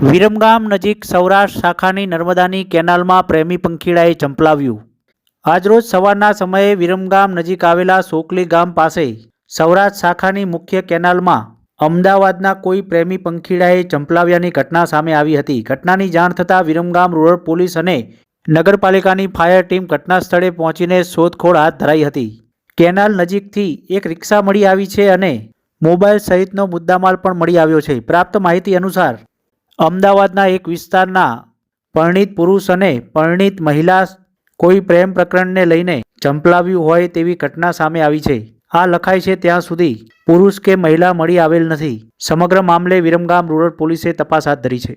વિરમગામ નજીક સૌરાષ્ટ્ર શાખાની નર્મદાની કેનાલમાં પ્રેમી પંખીડાએ ચંપલાવ્યું. આજરોજ સવારના સમયે વિરમગામ નજીક આવેલા સોકલી ગામ પાસે સૌરાષ્ટ્ર શાખાની મુખ્ય કેનાલમાં અમદાવાદના કોઈ પ્રેમી પંખીડાએ ચંપલાવ્યાની ઘટના સામે આવી હતી. ઘટનાની જાણ થતાં વિરમગામ રૂરલ પોલીસ અને નગરપાલિકાની ફાયર ટીમ ઘટના સ્થળે પહોંચીને શોધખોળ હાથ ધરાઈ હતી. કેનાલ નજીકથી એક રિક્ષા મળી આવી છે અને મોબાઈલ સહિતનો મુદ્દામાલ પણ મળી આવ્યો છે. પ્રાપ્ત માહિતી અનુસાર અમદાવાદના એક વિસ્તારના પરણિત પુરુષ અને પરણિત મહિલા કોઈ પ્રેમ પ્રકરણને લઈને ચંપલાવ્યું હોય તેવી ઘટના સામે આવી છે. આ લખાય છે, ત્યાં સુધી પુરુષ કે મહિલા મળી આવેલ નથી. સમગ્ર મામલે વિરમગામ રૂરલ પોલીસે તપાસ હાથ ધરી છે.